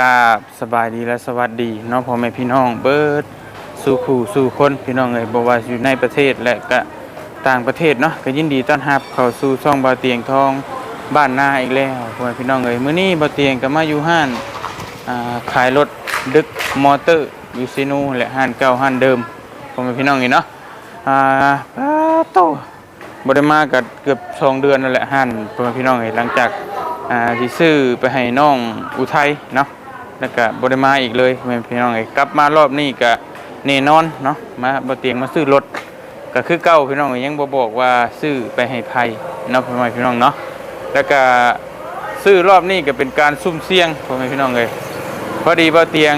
กราบสบายดีและสวัสดีน้องพ่อแม่พี่น้องเบิร์ดสู่ผู้สู่คนพี่น้องเอ้ยบว่าอยู่ในประเทศและก็ต่างประเทศเนาะก็ยินดีต้อนรับเข้าสู่ช่องบาเตียงทองบ้านนาอีกแล้วพ่อแม่พี่น้องเอ้ยมื้อนี้บาเตียงก็มาอยู่ห้าน่าขายรถดึกมอเตอร์อยู่ซิโนูและห้านเก่าห้านเดิมพ่อแม่พี่น้องนี่เนาะอ่าป้าโตบ่ได้มาก็เกือบสองเดือนนั่นแหละห้านพ่อแม่พี่น้องเอ้ยหลังจากอ่าที่ซื้อไปให้น้องอุทัยเนาะ แล้วก็บริมาอีกเลยแม่พี่น้องเอ้ยกลับมารอบนี้ก็แน่นอนเนาะมาบ่เตียงมาซื้อรถก็คือเก่าพี่น้องเอ้ยยังบ่บอกว่าซื้อไปให้ไผเนาะพ่อแม่พี่น้องเนาะแล้วก็ซื้อรอบนี้ก็เป็นการซุ่มเสี่ยงพ่อแม่พี่น้องเอ้ยพอดีบ่เตียง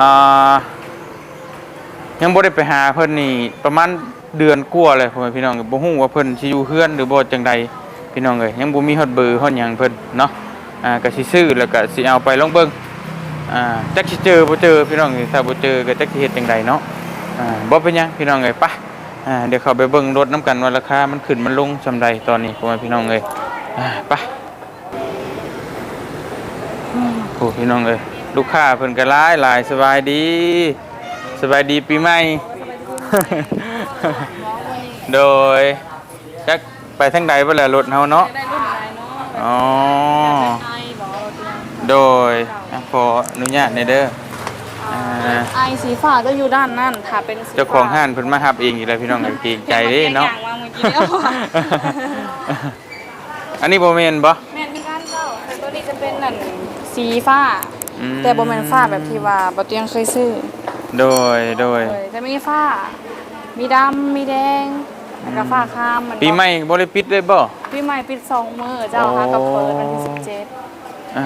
อ่ายังบ่ได้ไปหาเพิ่นนี่ประมาณเดือนกว่าเลยพ่อแม่พี่น้องบ่ฮู้ว่าเพิ่นสิอยู่เฮือนหรือบ่จังใดพี่น้องเอ้ยยังบ่มีฮอดเบอร์ฮอดหยังเพิ่นเนาะ อ่าก็สิซื้อแล้วก็สิเอาไปลองเบิ่งอ่าจักสิเจอบ่เจอพี่น้องเอ้ยถ้าบ่เจอก็จักสิเฮ็ดจังไดเนาะอ่าบ่เป็นหยังพี่น้องเอ้ยไปอ่าเดี๋ยวเข้าไปเบิ่งรถนํกันว่าราคามันขึ้นมันลงซำใดตอนนี้พ่อแม่พี่น้องเอ้ยอ่าไปโอ้พี่น้องเอ้ยลูกค้าเพิ่นก็หลายหลายสบายดีสบายดีปีใหม่ โดยจักไปทางใดบ่ล่ะรถเฮาเนาะ ได้รุ่นไหนเนาะ อ๋อไอบอกเราเตรียม โดยอะขออนุญาตในอยเด้ออ่าไอสีฟ้าก็อยู่ด้านนั่นถ้าเป็นสีฟ้เจ้าของห้านเพิ่นมารับเองอีกแล้วพี่น้องเอ้ยเกรงใจเด้เนาะอย่างวางเมื่อกี้เนี่ยอันนี้บ่แม่นบ่แม่นที่ด้านเจ้าแต่ตัวนี้จะเป็นนั่นสีฟ้า อืมแต่บ่แม่นฟ้าแบบที่ว่าบ่เตียงเคยซื้อโดยโดยเลยจะมีฟ้า มีดำมีแดงแล้วก็ฟ้าคามมันปีใหม่บ่ได้ปิดเลยบ่ ปีใหม่ปิดสองมื้อเจ้าค่ะก็เปิดวันที่สิบเจ็ด อ่า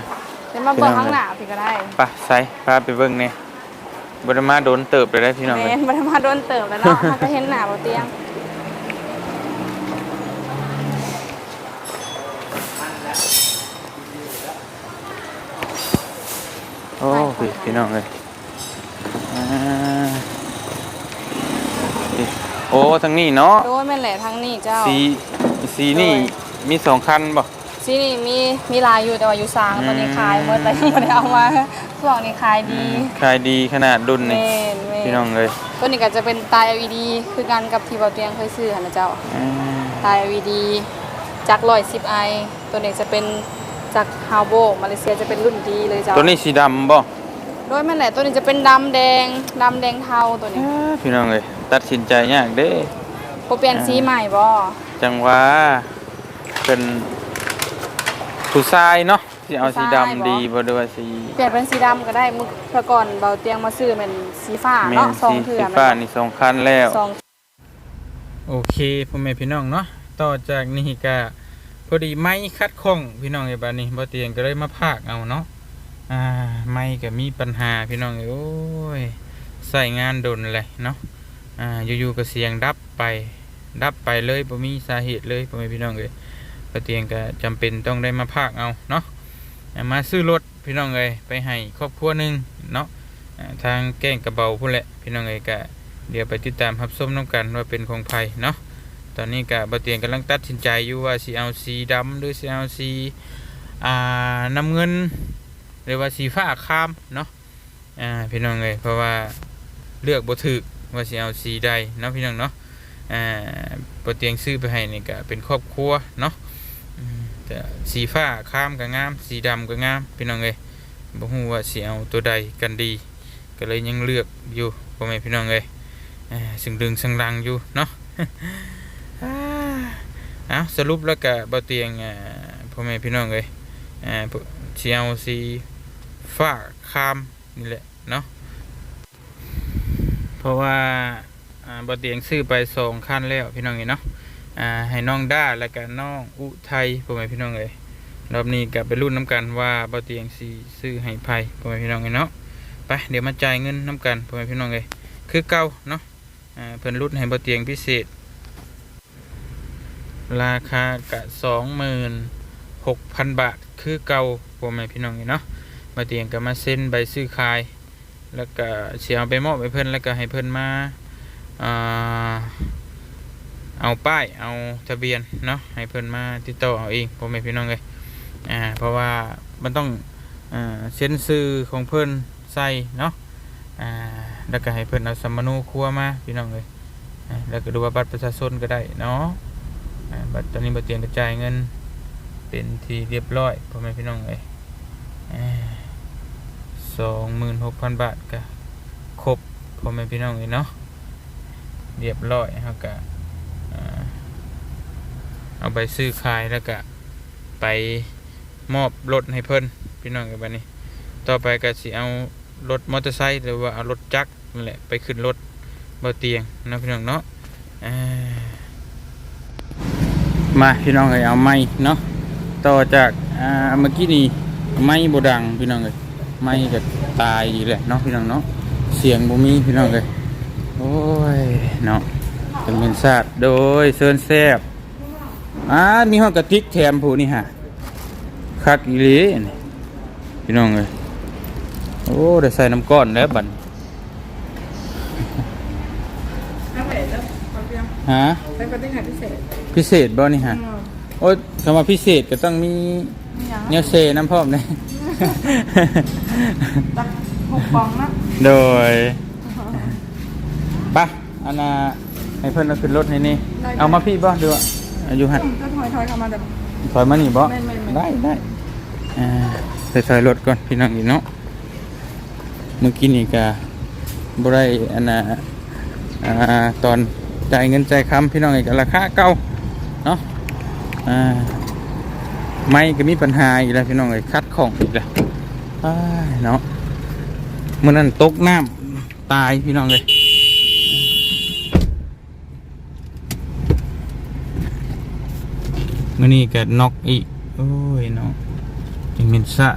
ๆๆเดี๋ยวมาเบิ่งข้างหน้าพี่ก็ได้ๆไปใส่พาไปเบิ่งแหน่บ่ได้มาโดนเติบเลยได้พี่น้องแม่เอ้ยนบ่ได้มาโดนเติมแล้วเนาะถ้าก็เห็นหน้าบ่เตียงโอ้พี่พี่น้องเอ้ยอ่าโอ้ทางนี้เนาะโดยแม่นแหละทางนี้เจ้าสีสีนี่มีสองคันบ่ ที่นี่มีมีลายอยู่แต่ว่าอยู่สางอืมตอนนี้ขายหมดแต่ยังไม่ได้เอามาช่วงนี้ขายดีขายดีขนาดดุนเมนี่นเมพี่น้องเลยตัวนี้ก็จะเป็นตา LED คือกันกับที่เบาเตียงเคยซื้อหั่นนะเจ้าอ่าตา LED จากร้อยสิบไอตัวนี้จะเป็นจากฮาวโบมาเลเซียจะเป็นรุ่นดีเลยเจ้าตัวนี้สีดำบ่โดยแม่นแหละตัวนี้จะเป็นดำแดงดำแดงเทาตัวนี้พี่น้องเลยตัดสินใจยากเด้โปรเปลี่ยนสีใหม่บ่จังว่าเป็น ผู้ชายเนาะที่เอาสีดำดีบ่ด้วยว่าสีเปลี่ยนเป็นสีดำก็ได้มื้อเมื่อก่อนเบาเตียงมาซื้อเป็นสีฟ้าแม่เนาะนซองสีเถื่สีอฟ้านี่สองคันแล้วซอง โอเคพ่อแม่พี่น้องเนาะต่อจากนี้ก็พอดีไม้คัดข้องพี่น้องไอ้บ้านนี้บ่เตียงก็เลยมาพากเอาเนาะอ่าไม้ก็มีปัญหาพี่น้องเอ้ยโอ้ยใส่งานดนเลยเนาะอ่าอยู่ๆก็เสียงดับไป ดับไปเลยบ่มีสาเหตุเลยพ่อแม่พี่น้องเอ้ย บ่เตียงก็จำเป็นต้องได้มาพากเอาเนาะมาซื้อรถพี่น้องเอ้ยไปให้ครอบครัวหนึงเนาะทางแก้งกระเบาพุ่นแหละพี่น้องเอ้ยก็เดี๋ยวไปติดตามรับส้มน้ำกันว่าเป็นของไผเนาะตอนนี้กับบเตียงกำลังตัดสินใจอยู่ว่าสีเอาสีดำหรือสีเอาสีอ่าน้ำเงิน หรือว่าสีฟ้าคามเนาะอ่าพี่น้องเลยเพราะว่าเลือกบ่ถึกว่าสีเอาสีใดเนาะพี่น้องเนาะอ่าบเตียงซื้อไปให้นี่ก็เป็นครอบครัวเนาะ แต่สีฟ้าครามก็งาม สีดำก็งามพี่น้องเลยบ่ฮู้ว่าสีเอาตัวใดกันดี ก็เลยยังเลือกอยู่พ่อแม่พี่น้องเลยอ่าซึ่งดึงสังรังอยู่เนาะอ่าเอาสรุปแล้วก็บ่เตียงอ่าพ่อแม่พี่น้องเอ้ยเชียวสีฟ้าคามนี่แหละเนาะเพราะว่าบ่เตียงซื้อไปสองคันแล้วพี่น้องเอ้เนาะ อ่าให้น้องด้าแล้วก็น้องอุทัยพ่อแม่พี่น้องเอ้ยรอบนี้ก็ไปรุ่นน้ำกันว่าเบ่เตียงสีซื้อให้ไผพ่อแม่พี่น้องเอ้ยเนาะไปเดี๋ยวมาจ่ายเงินน้ำกันพ่อแม่พี่น้องเอ้ยคือเก่าเนาะอ่าเพิ่นรุดให้เบ่เตียงพิเศษ ราคากะสองหมื่นหกพันบาทคือเก่าพ่อแม่พี่น้องนี่เนาะเบ่เตียงก็มาเซ็นใบซื้อขาย แล้วก็เสียเอาไปมอบให้เพิ่นแล้วก็ให้เพิ่นมาอ่า เอาป้ายเอาทะเบียนเนาะให้เพิ่นมาติดต่อเอาเองพ่อแม่พี่น้องเลยอ่าเพราะว่ามันต้องอ่าเส้นซื้อของเพิ่นใส่เนาะอ่าแล้วก็ให้เพิ่นเอาสมมโนครัวมาพี่น้องเลยแล้วก็ดูว่าบัตรประชาชนก็ได้เนาะบัตรตอนนี้บัตรเตียงกระจายเงินเป็นที่เรียบร้อยพ่อแม่พี่น้องเลยสองหมื่นหกพันบาทก็ครบพ่อแม่พี่น้องเลยเนาะเรียบร้อยครับก็ เอาไปซื้อขายแล้วก็ไปมอบรถให้เพิ่นพี่น้องกันบัดนี้ต่อไปก็สิเอารถมอเตอร์ไซค์หรือว่าเอารถจักรนั่นแหละไปขึ้นรถเบาเตียงนะพี่น้องเนาะมาพี่น้องเลยเอาไม้เนาะต่อจากเมื่อกี้นี่ไม้บดังพี่น้องเลยไม้ก็ตายอีกแหละเนาะพี่น้องเนาะเสียงบ่มีพี่น้องเลยโอ้ยเนาะเป็นเงินซาดโดยเซินแซบ อ่ามีห้องกระติกแถมผู้นี่ฮะคักอีหลีนี่พี่น้องเลยโอ้ได้ใส่น้ำก้อนแล้วบัดนี้น้ำเผ็ดแล้วขอเพียงฮะเป็นปฏิหารพิเศษพิเศษบ่นี่ฮะโอ้ยคำว่าพิเศษก็ต้องมีอย่างเนยเซน้ำพร้อมเลยตักหกฟองนะโดยปะอันน่ะให้เพิ่นเอาขึ้นรถนี่นี่ เอามาพี่บ่ดูอะ อายุหันก็ถอยถอยเข้ามาแบบถอยมานี่บ่ไม่ไม่ไม่ได้ได้อ่าไปถอยรถก่อนพี่น้องอีกเนาะเมื่อกี้นี่ก็บ่ได้อันน่ะอ่าตอนจ่ายเงินจ่ายคำพี่น้องอีกก็ราคาเก่าเนาะอ่าไม่ก็มีปัญหาอีกแล้วพี่น้องเอ้ยคัดของอีกแล้วอ้ายเนาะมื่อนั้นตกน้ำตายพี่น้องเลย มื่อนี้ก็น็อกอีก โอ้ยเนาะจังเป็นซะ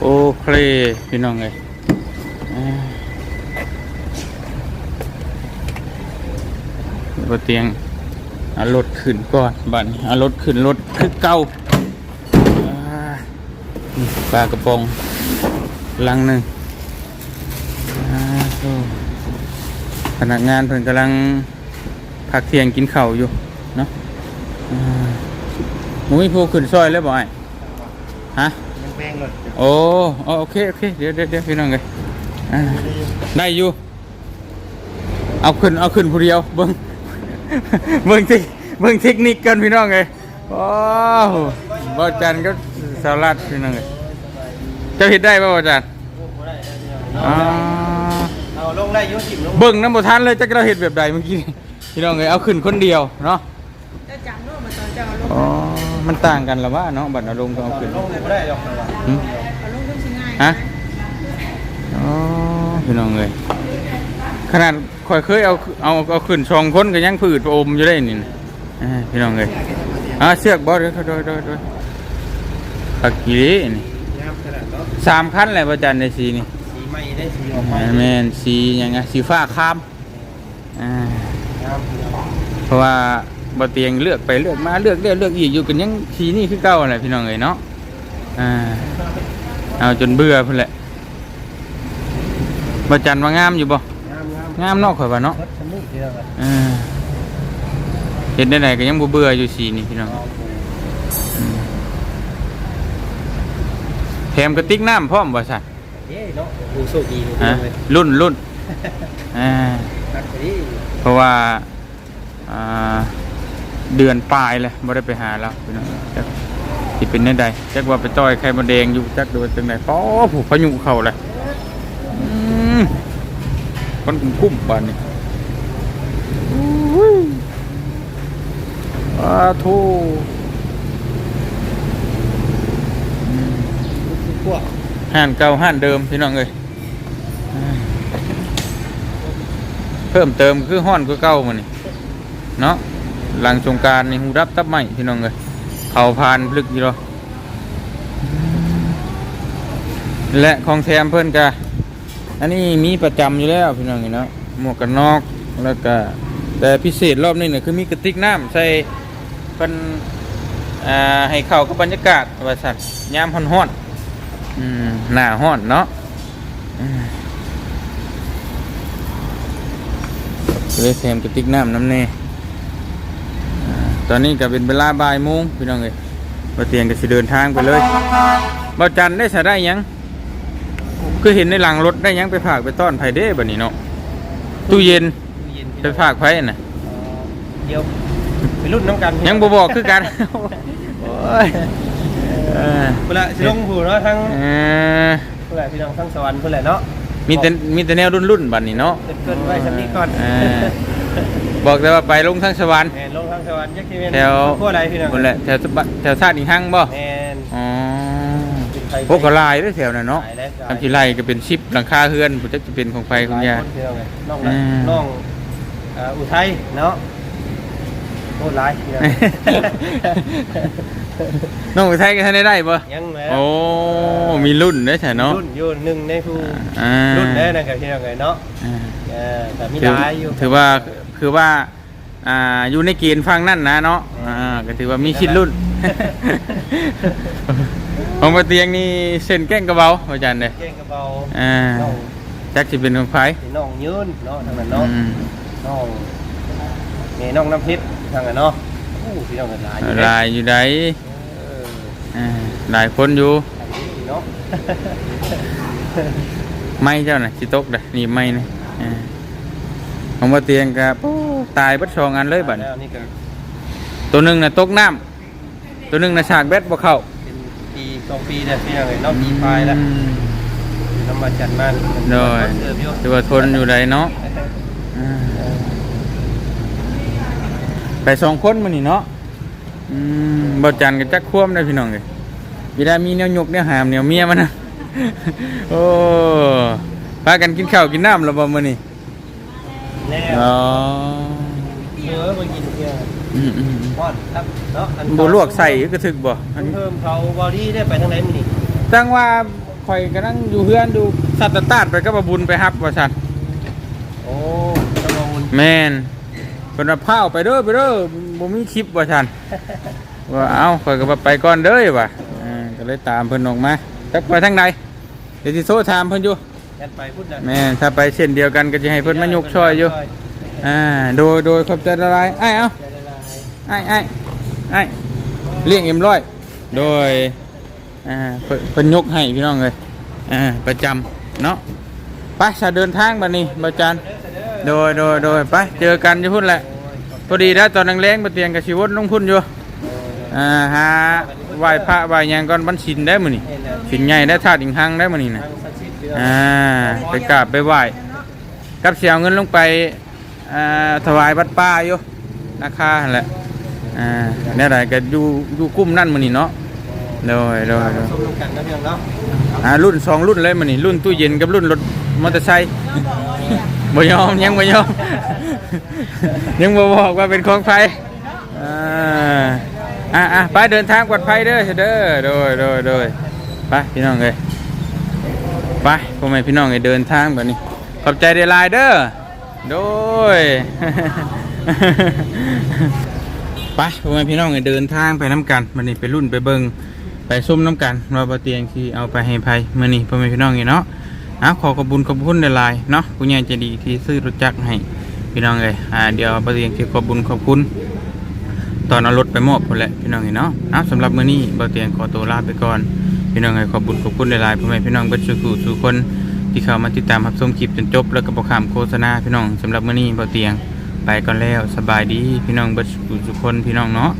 โอเคพี่น้องเลยอ่าบเตียงเอารถขึ้นก่อนบันเอารถขึ้นรถคือเก่าปลากระป๋องลังหนึ่ง พนักงานเพิ่นกำลังพักเที่ยงกินข้าวอยู่เนาะอ่าหมูมีผู้ขึ้นซอยแล้วบ่ไอ้ฮะแป้งหลดโอ้โอโอเคโอเคเดี๋ยวเดี๋ยวเดี๋ยวพี่น้องเลยอ่าได้อยู่ เอาขึ้นเอาขึ้นผู้เดียวเบิ้งเบิ้งเทคเบิ้งเทคนิคกันพี่น้องเลยโอ้โหบ่จันก็สารัดพี่น้องเลยเจะเห็นได้ป่ะบ่จันอ่าเอา ลงได้อยุ่สิบลงเบิ้งน้ำบ่ทันเลยจักเราเห็นแบบใดเมื่อกี้พี่น้องเลยเอาขึ้นคนเดียวเนาะจะจำด้วยมาตอนจะเอาลงอ๋อมันต่างกันหรือว่าเนาะบัตรอารมณ์ก็เอาขึ้นลงไม่ได้หรอกหึเอาลงขึ้นสิง่ายฮะอ๋อพี่น้องเลยขนาดข่อยเคยเอาเอาเอาขึ้นสองคนก็ยังผืดอมอยู่ได้นี่นะอ่าพี่น้องเลยอ่าเสือกบอสเดี๋ยวโดยโดยโดยผักกีนี่งามขนาดเนาะสามขั้นเลยประจันในสีนี่ สีใหม่ได้สีออกแมมานแมนสียังไงสีฟ้าคามอ่างามเพราะว่าบ่เตียงเลือกไปเลือกมาเลือกเลือกเลือกอีกอยู่กันยังสีนี่คือเก่าอะไรพี่น้องเลยเนาะอ่าเอาจนเบื่อพุ่นแหละประจันว่างามอยู่บ่งามงามงามเนอกข่อยว่าเนาะรถสมุกที่เราแบบเออเห็นได้ไหนก็ยังบ่เบื่ออยู่สีนี่พี่น้องเอาปูแถมกระติกน้ำพร้อมบ่ซั่น เย้เนาะปูโชคดีดูฮะเลยรุ่นรุ่นอ่าตักไปดิเพราะว่าอ่าเดือนปลายเลยบ่ได้ไปหาแล้วพี่น้องจักสิเป็นได้ใดจักว่าไปต้อยไข่มดแดงอยู่จักดูว่าจังได๋ป้อผู้พายุเข้าเลยอืมคนคุ้มๆบานนี้อุ้ยอาโทพวก ห้านเก่าห้านเดิมพี่น้องเอ้ยเพิ่มเติมคือห้อนคือเก่ามันนี่เนาะหลังสงการนี่หูรับตับใหม่พี่น้องเอ้ยเขาพานพลึกอยู่หรอและของแถมเพิ่นกะอันนี้มีประจำอยู่แล้วพี่น้องเอ้ยนาะหมวกกันน็อกแล้วก็แต่พิเศษรอบนี้เนี่ยคือมีกระติกน้ำใส่เพิ่นอ่าให้เข้ากับบรรยากาศว่าสั่นยามฮ้อนๆ หน้าห้อนเนาะอืมเลยแถมกระติกน้ำน้ำเน่ตอนนี้ก็เป็นเวลาบ่ายโมงพี่น้องเอ้ยบ่เตียงก็สิเดินทางไปเลยบ่จันได้สะได้หยัง คือเห็นในหลังรถได้หยังไปฝากไปต้อนไผเด้บัดนี้เนาะ ตู้เย็นตู้เย็นไปฝากไผน่ะเดี๋ยวไปรุ่นน้ำกัน ยังบ่บอกคือกัน โอ้ย เออเวลาสิลงหูเนาะทั้งเออเวลาพี่น้องทั้งสวรรค์เพื่อนแหละเนาะมีแต่มีแต่แนวรุ่นๆบัดนี้เนาะเกินเกินไว้สักนิดก่อนเออบอกแต่ว่าไปลงทางสวรรค์แมนลงทั้งสวรรค์ยักษ์ที่เป็นแถวพวกอะไรพี่น้องคนแหละแถวสะบะแถวชาติอีกหั่งบ่แมนอ๋อเป็นไฟพวกก็ลายเด้วยแถวน่ะเนาะหลายแล้วทำที่ไล่ก็เป็นชิปหลังคาเฮือนผมจะจะเป็นของไฟของยาหลคนพี่น้องเลยน้องอืมน้องเอ่ออุทัยเนาะโคตรร้ายพี่ น้องน้องไปไทยกันทันได้ได้ปะยังแล้วโอ้มีรุ่นด้วยใช่เนาะรุ่นอยู่หนึ่งในผู้อ่ารุ่นแน่นะครับพี่น้องเลยเนาะอ่าเออแต่มีถือหลายอยู่ถือว่าคือว่าอ่าอยู่ในเกณฑ์ฟังนั่นนะเนาะอ่าก็ถือว่ามีชิดรุ่นของปะเตียงนี่เส้นแก้งกระเบาอาจารย์เลยเก่งกระเบาอ่าน้องจักจะเป็นของไฟพี่น้องยืนเนาะทางนั้นเนาะอืมน้องนี่น้องน้ำพริษทางนั้นเนาะโอ้พี่น้องกันหลายอยู่เด้ลายอยู่ไหนเอออ่าหลายคนอยู่ อันนี้เนาะ ไม่เจ้าน่ะสิตกเลยนี่ไม่นะอ่าของมาเตียงกับตายเบัดสองอันเลยบัดนี้แล้วนี่ก็ตัวหนึ่งน่ะตกน้ำตัวหนึ่งน่ะฉากแบตบ่เข้าเป็นปีสองปีแล้วพี่น้องเลยเนาะปีปลายแล้วอืม น้ำมันจัดมันโดยเดิมอยู่ถือว่าทนอยู่ได้เนาะอ่ ไปสองคนมื้อนี้เนาะอืมบ่จันกับจักควมได้พี่น้องเลยเวลามีแนวยกแนวหามแนวเมียมันนะโอ้พากันกินข้าวกินน้ำแล้วบ่มื้อนี้แน่อ๋อเออมากินเที่ยวอืมอืมป้อนครับเนาะอันบ่ลวกใส่ก็ถึกบ่อันเพิ่มเขาบอดี้ได้ไปทางไหนมื้อนี่จังว่าข่อยก็นั่งอยู่เฮือนดูสัตว์ตาดไปก็บ่บุญไปฮับว่าซั่นโอ้ตะวันแม่น เพิ่นว่าพาไปเด้อไปเด้อบ่มีคลิปว่าซั่นว่าเอ้าข่อยก็ว่าไปก่อนเด้อว่ะอ่าก็เลยตามเพิ่นออกมาจักไปทางใดเดี๋ยวสิโทรถามเพิ่นอยู่ยันไปพูดนะแม่นถ้าไปเช่นเดียวกันก็จะให้เพิ่นมายกช่อยอยู่อ่าโดยโดยขอบใจละลายอ้ายเอ้าอ้ายอ้ายอ้ายเลี้ยงเอ็มร้อยโดยอ่าเพิ่นเพิ่นยกให้พี่น้องเลยอ่าประจำเนาะไปจะเดินทางบัดนี้บ่จัน โดยโดยโดยไปเจอกันจะพุ่นแหละพอดีแล้ตอนนังแรงมาเตียงกับชีวตลงพุ่นอยู่อ่าหาไหว้พระไหว้ยังก่อนบันชินได้มื้อนี่ชินใหญ่ได้ธาตุอิงหังได้มื้อนี่นะทางศักดิ์สิทธิ์พี่น้องอ่าไปกราบไปไหว้กับเสียเงินลงไปอ่าถวายวัดป่าอยู่ราคาแหละอ่าเนี่ยไรก็อยู่อยู่กลุ่มนั่นมื้อนี่เนาะโดยโดยโดยอ่ารุ่นสองรุ่นเลยมื้อนี่รุ่นตู้เย็นกับรุ่นรถมอเตอร์ไซค์ บ่ยอมยังบ่ยอม ยังบ่บอกว่าเป็นของไฟอ่าอะอะไปเดินทางปลอดภัยเด้อเด้อโดยโดยโดยไปพี่น้องเอ้ยไปพ่อแม่พี่น้องเอ้ยเดินทางแบบนี้ ขอบใจเดลายเด้อโดยไปพ่อแม่พี่น้องเอ้ยเดินทางไปน้ำกันมันนี่ไปรุ่นไปเบิงไปซุ่มน้ำกันว่าบ่เตียงที่เอาไปให้ภัยมื้อนี้พ่อแม่พี่น้องเอ้ยเนาะ อะขอขอบคุญขอบคุณในไลน์เนาะคุณยายใจะดีที่ซื้อรถจักรให้พี่น้องเลยอ่าเดี๋ยวประเตียงคือขอบคุญขอบคุณตอนเอารถไปมอบคนแหละพี่น้องเอ้ยเนาะอะสำหรับมื้อนี้บ่เตียงขอตัวลาไปก่อน พี่น้องเอ้ยขอบคุญขอบคุณในไลน์พ่อแม่พี่น้องเบิดสุขุสู่คนที่เข้ามาติดตามรับชมคลิปจนจบ แล้วก็บ่ข้ามโฆษณาพี่น้องสำหรับมื้อนี้บ่เตียงไปก่อนแล้วสบายดีพี่น้องเบิดสุขุสู่คนพี่น้องเนาะ